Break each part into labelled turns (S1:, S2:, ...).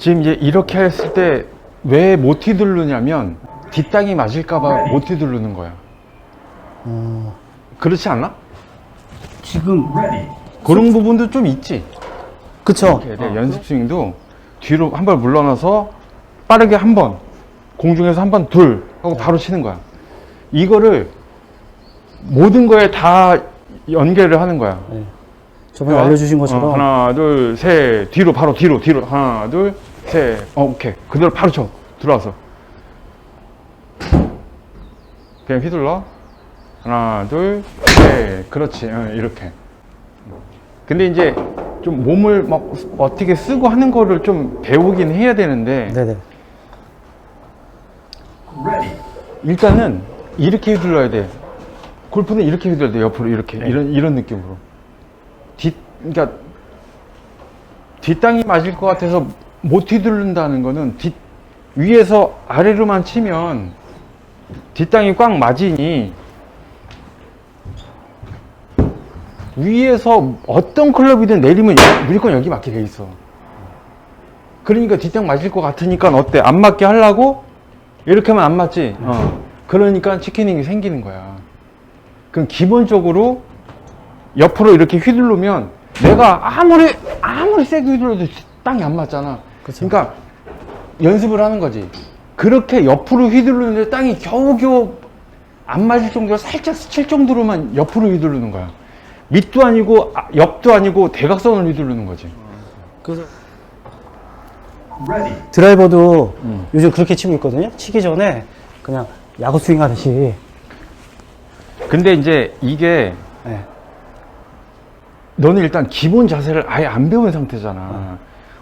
S1: 지금 이제 이렇게 했을 때 왜 못 휘두르냐면 뒷땅이 맞을까봐 못 휘두르는 거야.
S2: 어,
S1: 그렇지 않나?
S2: 지금
S1: 그런 부분도 좀 있지.
S2: 그쵸?
S1: 이렇게 돼. 연습 스윙도 뒤로 한번 물러나서 빠르게 한 번, 공중에서 한 번, 둘 하고 바로 치는 거야. 이거를 모든 거에 다 연계를 하는 거야.
S2: 네. 저번에 알려주신 것처럼
S1: 어, 하나, 둘, 셋, 뒤로 바로 뒤로 뒤로 하나, 둘, 셋. 어, 오케이. 그대로 바로 쳐. 들어와서. 그냥 휘둘러. 하나, 둘, 셋. 그렇지. 어, 이렇게. 근데 이제 좀 몸을 막 어떻게 쓰고 하는 거를 좀 배우긴 해야 되는데
S2: 네네.
S1: 일단은 이렇게 휘둘러야 돼. 골프는 이렇게 휘둘러야 돼. 옆으로 이렇게 이런 이런 느낌으로. 뒷 그러니까 뒷땅이 맞을 것 같아서 못 휘두른다는 거는 뒷 위에서 아래로만 치면 뒷땅이 꽉 맞으니 위에서 어떤 클럽이든 내리면 여- 무조건 여기 맞게 돼 있어. 그러니까 뒷땅 맞을 것 같으니까 어때? 안 맞게 하려고 이렇게 하면 안 맞지? 어. 그러니까 치킨닝이 생기는 거야. 그럼 기본적으로 옆으로 이렇게 휘두르면 내가 아무리, 아무리 세게 휘둘러도 땅이 안 맞잖아.
S2: 그쵸.
S1: 러니까 연습을 하는 거지. 그렇게 옆으로 휘두르는데 땅이 겨우겨우 안 맞을 정도로 살짝 스칠 정도로만 옆으로 휘두르는 거야. 밑도 아니고 아, 옆도 아니고 대각선을 휘두르는 거지.
S2: 그래서 드라이버도
S1: 음.
S2: 요즘 그렇게 치고 있거든요. 치기 전에 그냥 야구 스윙 하듯이.
S1: 근데 이제 이게
S2: 네.
S1: 너는 일단 기본 자세를 아예 안 배운 상태잖아.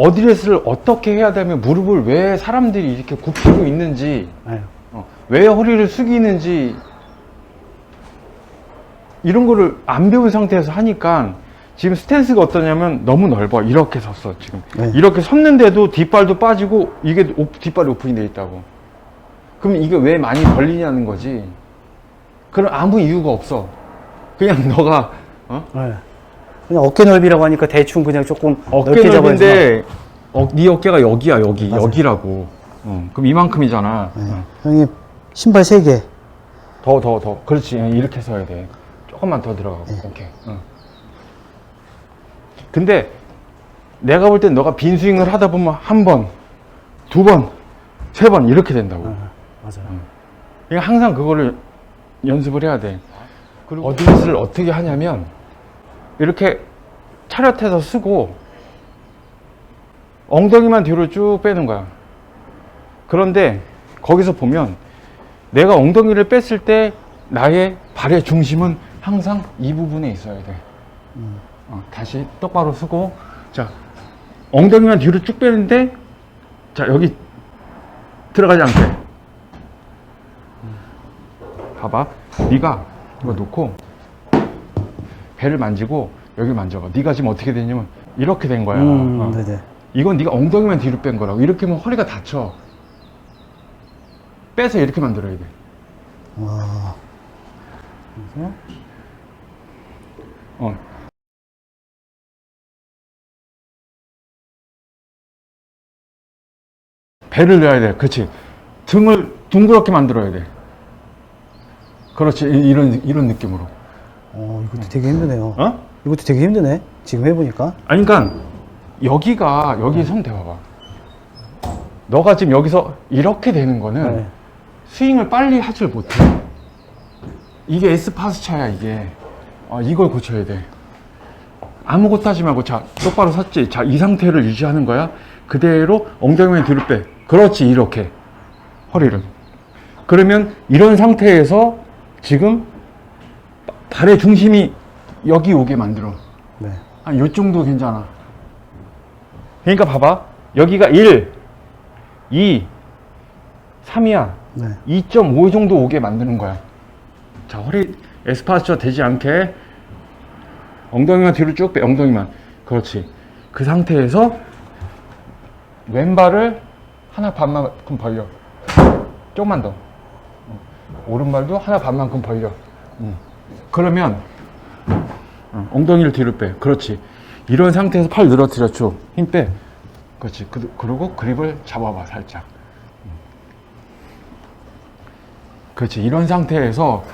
S1: 어드레스를 어떻게 해야 되면 무릎을 왜 사람들이 이렇게 굽히고 있는지,
S2: 네.
S1: 어, 왜 허리를 숙이는지, 이런 거를 안 배운 상태에서 하니까 지금 스탠스가 어떠냐면 너무 넓어. 이렇게 섰어, 지금.
S2: 네.
S1: 이렇게 섰는데도 뒷발도 빠지고 이게 오- 뒷발이 오픈이 돼 있다고. 그럼 이게 왜 많이 벌리냐는 거지. 그럼 아무 이유가 없어. 그냥 너가, 어?
S2: 네. 그냥 어깨 넓이라고 하니까 대충 그냥 조금
S1: 어깨
S2: 넓게 잡아야지.
S1: 넓인데 어, 네 어깨가 여기야 여기
S2: 맞아요.
S1: 여기라고 어, 그럼 이만큼이잖아
S2: 네. 형님 신발 3개.
S1: 더 더 더 그렇지 예, 이렇게 서야 돼 조금만 더 들어가고
S2: 네.
S1: 오케이 어. 근데 내가 볼 땐 너가 빈 스윙을 하다 보면 한 번, 두 번, 세 번 이렇게 된다고
S2: 네. 맞아요.
S1: 그러니까 항상 그거를 연습을 해야 돼. 그리고 어드레스를 어떻게 하냐면 이렇게 차렷해서 쓰고 엉덩이만 뒤로 쭉 빼는 거야. 그런데 거기서 보면 내가 엉덩이를 뺐을 때 나의 발의 중심은 항상 이 부분에 있어야 돼. 어, 다시 똑바로 쓰고 자 엉덩이만 뒤로 쭉 빼는데 자 여기 들어가지 않게 봐봐. 네가 이거 놓고 배를 만지고 여기 만져봐. 네가 지금 어떻게 됐냐면 이렇게 된 거야.
S2: 음,
S1: 어.
S2: 네네.
S1: 이건 네가 엉덩이만 뒤로 뺀 거라고. 이렇게 하면 허리가 다쳐. 빼서 이렇게 만들어야 돼.
S2: 와. 그래서
S1: 어. 배를 넣어야 돼. 그렇지. 등을 둥그렇게 만들어야 돼. 그렇지. 이- 이런 이런 느낌으로.
S2: 어, 이것도 되게 힘드네요.
S1: 어?
S2: 이것도 되게 힘드네. 지금 해보니까.
S1: 아니, 그러니까 여기가 여기 손 대봐봐. 너가 지금 여기서 이렇게 되는 거는
S2: 네.
S1: 스윙을 빨리 하질 못해. 이게 에스파스 차야 이게. 어, 이걸 고쳐야 돼. 아무것도 하지 말고 자 똑바로 섰지. 자이 상태를 유지하는 거야. 그대로 엉덩이만 뒤로 빼. 그렇지 이렇게 허리를. 그러면 이런 상태에서 지금 발의 중심이 여기 오게 만들어.
S2: 네.
S1: 한 요 정도 괜찮아. 그러니까 봐봐. 여기가 1, 2, 3이야.
S2: 네.
S1: 2.5 정도 오게 만드는 거야. 자, 허리 에스파처 되지 않게 엉덩이만 뒤로 쭉 빼. 엉덩이만. 그렇지. 그 상태에서 왼발을 하나 반만큼 벌려. 조금만 더. 어. 오른발도 하나 반만큼 벌려. 음. 그러면 어, 엉덩이를 뒤로 빼. 그렇지. 이런 상태에서 팔 늘어뜨려 줘. 힘 빼. 그렇지. 그, 그리고 그립을 잡아봐, 살짝. 음. 그렇지. 이런 상태에서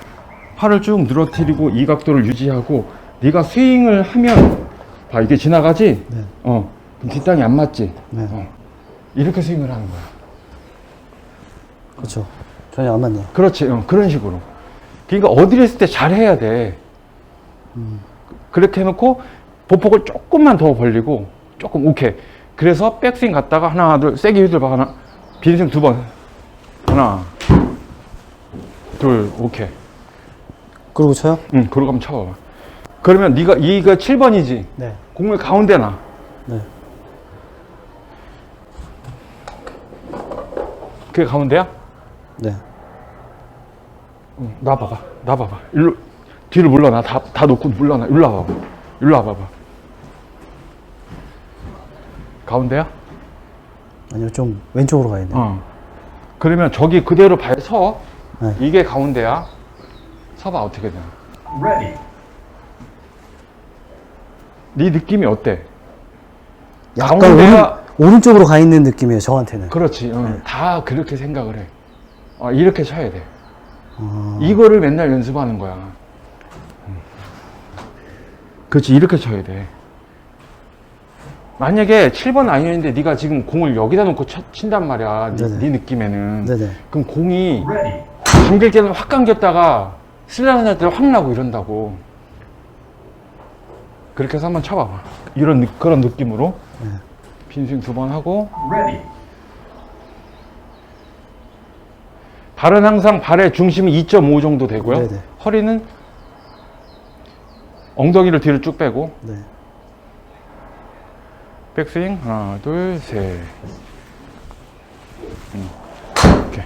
S1: 팔을 쭉 늘어뜨리고 이 각도를 유지하고 네가 스윙을 하면 봐 이게 지나가지?
S2: 네.
S1: 어. 그럼 뒷땅이 안 맞지?
S2: 네.
S1: 어. 이렇게 스윙을 하는 거야.
S2: 그렇죠. 전혀 안 맞네요.
S1: 그렇지. 어, 그런 식으로. 그러니까 어디를 했을 때 잘해야 돼. 그렇게 해놓고 보폭을 조금만 더 벌리고 조금 오케이. 그래서 백스윙 갔다가 하나 둘 세게 휘둘봐 하나 빈스윙 두 번 하나 둘 오케이.
S2: 그리고 쳐요?
S1: 응 그러고 한번 쳐봐봐. 그러면 네가 이가 7번이지.
S2: 네.
S1: 공을 가운데 놔.
S2: 네.
S1: 그게 가운데야?
S2: 네.
S1: 응, 놔봐봐. 놔봐봐. 일로 뒤로 물러나. 다, 다 놓고 물러나. 일로 와봐봐. 일로 와봐봐. 가운데야?
S2: 아니요, 좀 왼쪽으로 가야 돼요.
S1: 어. 그러면 저기 그대로 발 서.
S2: 네.
S1: 이게 가운데야. 서봐 어떻게 되나. 네 느낌이 어때?
S2: 약간
S1: 가운데가-
S2: 오른, 오른 쪽으로 가 있는 느낌이에요, 저한테는.
S1: 그렇지. 어,
S2: 네.
S1: 다 그렇게 생각을 해. 어, 이렇게 쳐야 돼.
S2: 어,
S1: 이거를 맨날 연습하는 거야. 음. 그렇지. 이렇게 쳐야 돼. 만약에 7번 아이언인데 네가 지금 공을 여기다 놓고 쳐- 친단 말이야. 네,
S2: 네네.
S1: 네 느낌에는.
S2: 네네.
S1: 그럼 공이 당길 때는 확 감겼다가 슬라이드 할 때는 확 나고 이런다고. 그렇게 해서 한번 쳐봐봐. 이런 느- 그런 느낌으로
S2: 네.
S1: 빈스윙 두 번 하고 발은 항상 발의 중심이 2.5 정도 되고요.
S2: 네네.
S1: 허리는 엉덩이를 뒤로 쭉 빼고
S2: 네.
S1: 백스윙 하나 둘 셋. 음. 이렇게.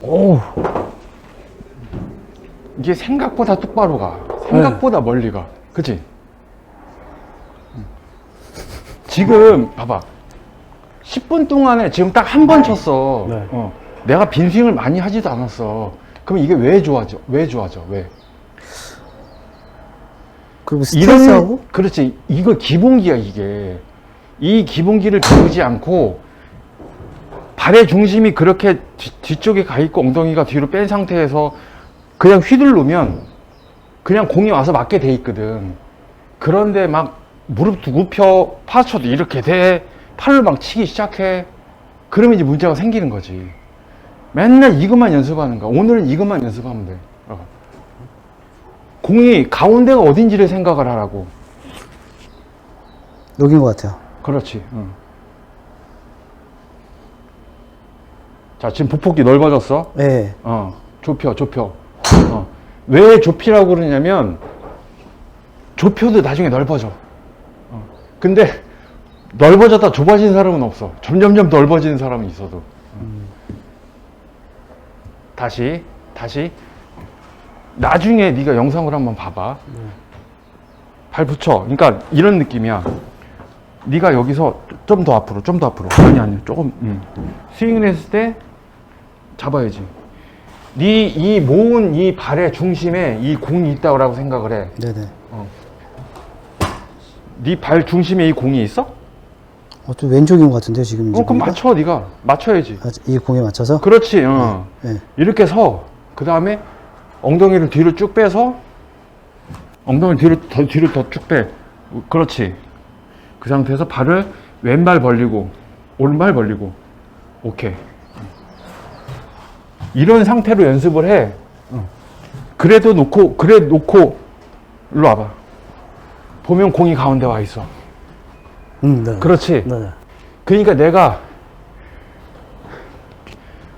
S1: 오. 이게 생각보다 똑바로 가. 생각보다 멀리 가. 그치? 음. 지금, 봐봐. 10분 동안에 지금 딱 한 번 쳤어.
S2: 네.
S1: 어. 내가 빈스윙을 많이 하지도 않았어. 그럼 이게 왜 좋아져? 왜 좋아져? 왜?
S2: 그리고 스트레스하고?
S1: 그렇지. 이거 기본기야, 이게. 이 기본기를 배우지 않고 발의 중심이 그렇게 뒤, 뒤쪽에 가 있고 엉덩이가 뒤로 뺀 상태에서 그냥 휘둘르면 그냥 공이 와서 맞게 돼 있거든. 그런데 막 무릎 두 굽혀 파스쳐도 이렇게 돼. 팔을 막 치기 시작해. 그러면 이제 문제가 생기는 거지. 맨날 이것만 연습하는 거야. 오늘은 이것만 연습하면 돼. 어. 공이 가운데가 어딘지를 생각을 하라고.
S2: 여긴 것 같아요.
S1: 그렇지. 응. 자, 지금 보폭이 넓어졌어.
S2: 네.
S1: 어, 좁혀, 좁혀. 어. 왜 좁히라고 그러냐면, 좁혀도 나중에 넓어져. 어. 근데, 넓어졌다 좁아진 사람은 없어. 점점점 넓어지는 사람은 있어도. 음. 다시, 다시. 나중에 네가 영상을 한번 봐봐. 발 붙여. 그러니까 이런 느낌이야. 네가 여기서 좀 더 앞으로, 좀 더 앞으로. 아니 아니, 조금. 음. 스윙을 했을 때 잡아야지. 네 이 모은 이 발의 중심에 이 공이 있다고 생각을 해.
S2: 네네.
S1: 네발 중심에 이 공이 있어?
S2: 어, 좀 왼쪽인 것 같은데요, 지금.
S1: 어, 그럼
S2: 보니까?
S1: 맞춰, 네가 맞춰야지.
S2: 아, 이 공에 맞춰서?
S1: 그렇지. 어.
S2: 네.
S1: 이렇게 서. 그 다음에 엉덩이를 뒤로 쭉 빼서 엉덩이를 뒤로 더 뒤로 더 쭉 빼. 그렇지. 그 상태에서 발을 왼발 벌리고 오른발 벌리고. 오케이. 이런 상태로 연습을 해. 어. 그래도 놓고 그래 놓고 일로 와봐. 보면 공이 가운데 와 있어.
S2: 음, 네.
S1: 그렇지.
S2: 네네.
S1: 그러니까 내가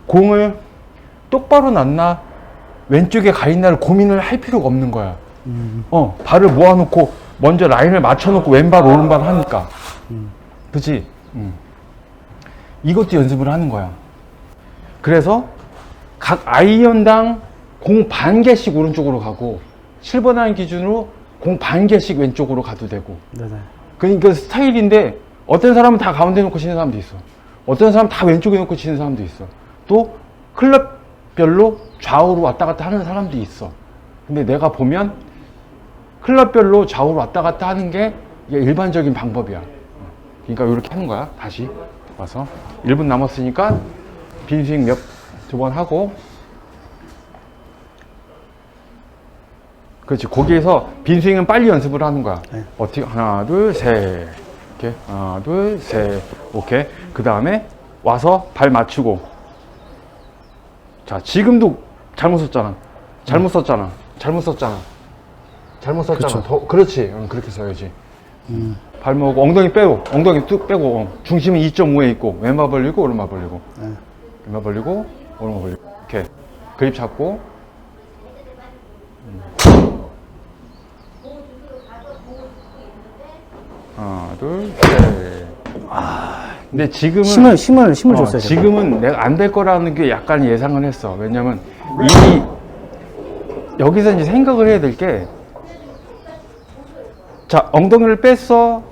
S1: 공을 똑바로 놨나 왼쪽에 가 있나를 고민을 할 필요가 없는 거야. 어, 발을 모아놓고 먼저 라인을 맞춰놓고 왼발 오른발 하니까. 그치? 음. 이것도 연습을 하는 거야. 그래서 각 아이언당 공 반 개씩 오른쪽으로 가고 7번 아이언 기준으로 공 반 개씩 왼쪽으로 가도 되고
S2: 네네.
S1: 그러니까 스타일인데 어떤 사람은 다 가운데 놓고 치는 사람도 있어. 어떤 사람은 다 왼쪽에 놓고 치는 사람도 있어. 또 클럽 클럽별로 좌우로 왔다 갔다 하는 사람도 있어. 근데 내가 보면 클럽별로 좌우로 왔다 갔다 하는 게 이게 일반적인 방법이야. 그러니까 이렇게 하는 거야. 다시 와서 1분 남았으니까 빈스윙 몇 두 번 하고 그렇지. 거기에서 빈 스윙은 빨리 연습을 하는 거야.
S2: 네.
S1: 어떻게 하나 둘 셋. 이렇게 하나 둘 셋. 오케이. 그 다음에 와서 발 맞추고. 자 지금도 잘못 썼잖아. 잘못 썼잖아. 잘못 썼잖아. 잘못 썼잖아.
S2: 그쵸.
S1: 더 그렇지. 응, 그렇게 써야지. 발 모으고 엉덩이 빼고 엉덩이 뚝 빼고 어. 중심은 2.5에 있고 왼발 벌리고 오른발 벌리고
S2: 네.
S1: 왼발 벌리고 벌리고 이렇게 그립 잡고 음. 하나 둘셋 근데 지금은
S2: 힘을 힘을 힘을
S1: 어,
S2: 줬어요. 제가.
S1: 지금은 내가 안 될 거라는 게 약간 예상을 했어. 왜냐면 이 여기서 이제 생각을 해야 될 게 자, 엉덩이를 뺐어.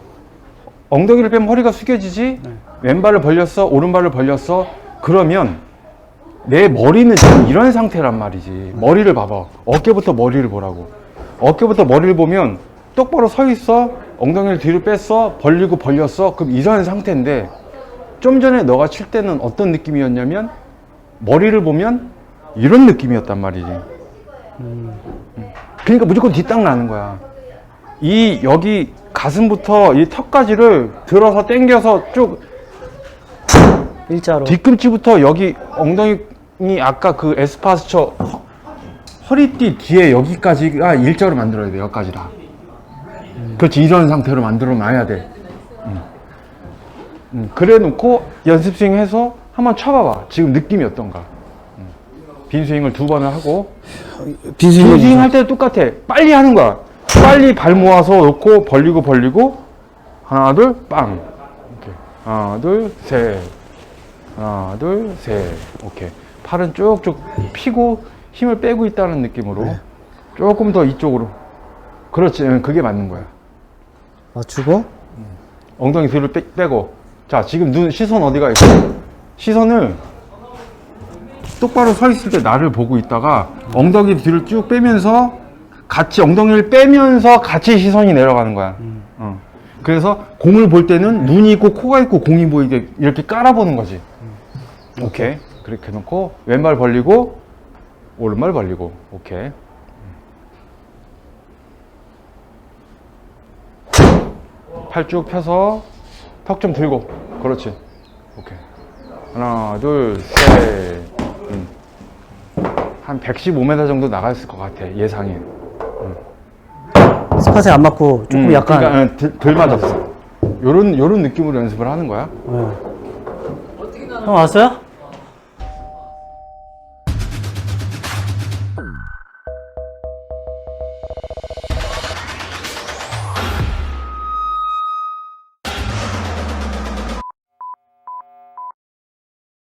S1: 엉덩이를 빼면 허리가 숙여지지.
S2: 네.
S1: 왼발을 벌렸어. 오른발을 벌렸어. 그러면 내 머리는 지금 이런 상태란 말이지. 머리를 봐봐. 어깨부터 머리를 보라고. 어깨부터 머리를 보면 똑바로 서 있어. 엉덩이를 뒤로 뺐어. 벌리고 벌렸어. 그럼 이런 상태인데 좀 전에 너가 칠 때는 어떤 느낌이었냐면 머리를 보면 이런 느낌이었단 말이지. 음. 그러니까 무조건 뒷땅 나는 거야. 이 여기 가슴부터 이 턱까지를 들어서 당겨서 쭉
S2: 일자로.
S1: 뒤꿈치부터 여기 엉덩이 아까 그 에스파스처 허- 허리띠 뒤에 여기까지가 일자로 만들어야 돼 여기까지 다 그렇지 이런 상태로 만들어 놔야 돼. 음. 음, 그래 놓고 연습 스윙 해서 한번 쳐봐봐. 지금 느낌이 어떤가. 음. 빈 스윙을 두 번을 하고.
S2: 빈 스윙.
S1: 빈 스윙 할 때도 똑같아. 빨리 하는 거야. 빨리 발 모아서 놓고 벌리고 벌리고. 하나 둘빵. 하나 둘셋. 하나, 둘, 셋. 오케이. 팔은 쭉쭉 피고 힘을 빼고 있다는 느낌으로 조금 더 이쪽으로. 그렇지. 응, 그게 맞는 거야.
S2: 맞추고.
S1: 엉덩이 뒤로 빼, 빼고. 자, 지금 눈, 시선 어디가 있어? 시선을 똑바로 서 있을 때 나를 보고 있다가 엉덩이 뒤를 쭉 빼면서 같이 엉덩이를 빼면서 같이 시선이 내려가는 거야. 어. 그래서 공을 볼 때는 눈이 있고 코가 있고 공이 보이게 이렇게 깔아보는 거지. 오케이. 그렇게 해놓고 왼발 벌리고 오른발 벌리고 오케이. 팔 쭉 펴서 턱 좀 들고 그렇지. 오케이. 하나 둘셋 음. 한 115m 정도 나갔을 것 같아 예상이.
S2: 스팟에 안 맞고 조금
S1: 음,
S2: 약간.
S1: 그러니까, 어, 들, 덜 맞았어. 요런 요런 느낌으로 연습을 하는 거야.
S2: 네. 형 왔어요?